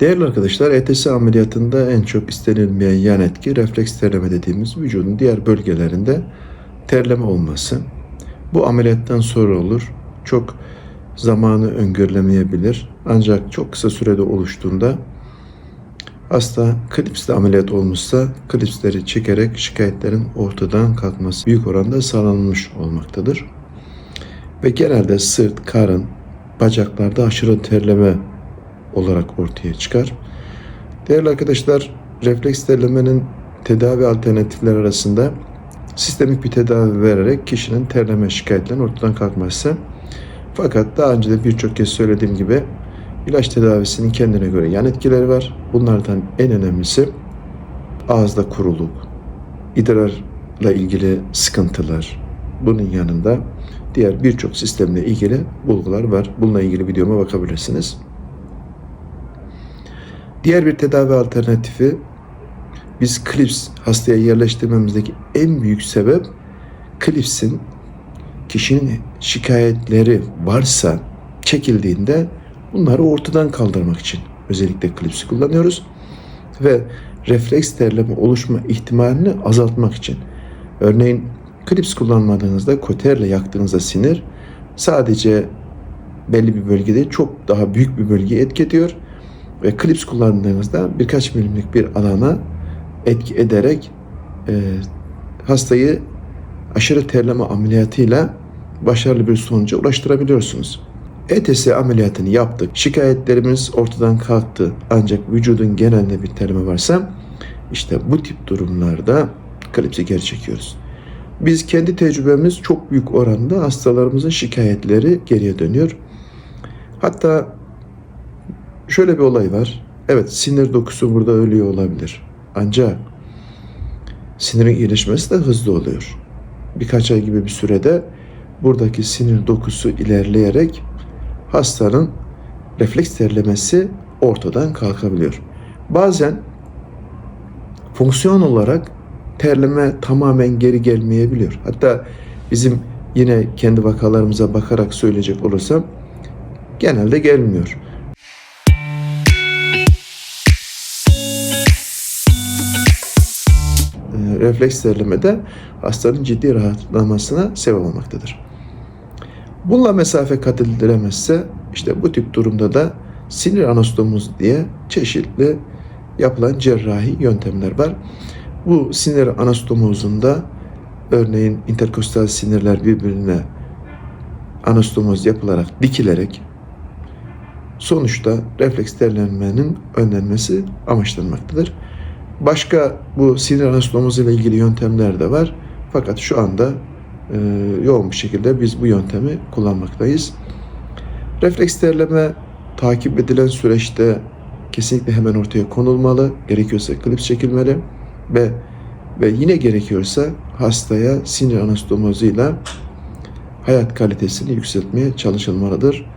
Değerli arkadaşlar, ETS ameliyatında en çok istenilmeyen yan etki refleks terleme dediğimiz vücudun diğer bölgelerinde terleme olması. Bu ameliyattan sonra olur. Çok zamanı öngörülemeyebilir. Ancak çok kısa sürede oluştuğunda hasta klipsle ameliyat olmuşsa klipsleri çekerek şikayetlerin ortadan kalkması büyük oranda sağlanmış olmaktadır. Ve genelde sırt, karın, bacaklarda aşırı terleme olarak ortaya çıkar. Değerli arkadaşlar, refleks terlemenin tedavi alternatifleri arasında sistemik bir tedavi vererek kişinin terleme şikayetlerinin ortadan kalkması. Fakat daha önce de birçok kez söylediğim gibi ilaç tedavisinin kendine göre yan etkileri var. Bunlardan en önemlisi ağızda kuruluk, idrarla ilgili sıkıntılar. Bunun yanında diğer birçok sistemle ilgili bulgular var. Bununla ilgili videoma bakabilirsiniz. Diğer bir tedavi alternatifi biz klips hastaya yerleştirmemizdeki en büyük sebep klipsin kişinin şikayetleri varsa çekildiğinde bunları ortadan kaldırmak için özellikle klipsi kullanıyoruz ve refleks terleme oluşma ihtimalini azaltmak için. Örneğin klips kullanmadığınızda koterle yaktığınızda sinir sadece belli bir bölgede çok daha büyük bir bölgeye etki ediyor ve klips kullandığınızda birkaç milimlik bir alana etki ederek e, hastayı aşırı terleme ameliyatıyla başarılı bir sonuca ulaştırabiliyorsunuz. ETS ameliyatını yaptık. Şikayetlerimiz ortadan kalktı. Ancak vücudun genelinde bir terleme varsa işte bu tip durumlarda klipsi geri çekiyoruz. Biz kendi tecrübemiz çok büyük oranda hastalarımızın şikayetleri geriye dönüyor. Hatta şöyle bir olay var. Evet sinir dokusu burada ölüyor olabilir. Ancak sinirin iyileşmesi de hızlı oluyor. Birkaç ay gibi bir sürede buradaki sinir dokusu ilerleyerek hastanın refleks terlemesi ortadan kalkabiliyor. Bazen fonksiyon olarak terleme tamamen geri gelmeyebiliyor. Hatta bizim yine kendi vakalarımıza bakarak söyleyecek olursam genelde gelmiyor. Refleks terlemede hastanın ciddi rahatlamasına sebep olmaktadır. Bununla mesafe kat edilemezse işte bu tip durumda da sinir anastomuz diye çeşitli yapılan cerrahi yöntemler var. Bu sinir anastomozunda örneğin interkostal sinirler birbirine anastomoz yapılarak dikilerek sonuçta refleks terlemenin önlenmesi amaçlanmaktadır. Başka bu sinir anastomozu ile ilgili yöntemler de var. Fakat şu anda e, yoğun bir şekilde biz bu yöntemi kullanmaktayız. Refleks terleme takip edilen süreçte kesinlikle hemen ortaya konulmalı. Gerekiyorsa klips çekilmeli ve ve yine gerekiyorsa hastaya sinir anastomozuyla hayat kalitesini yükseltmeye çalışılmalıdır.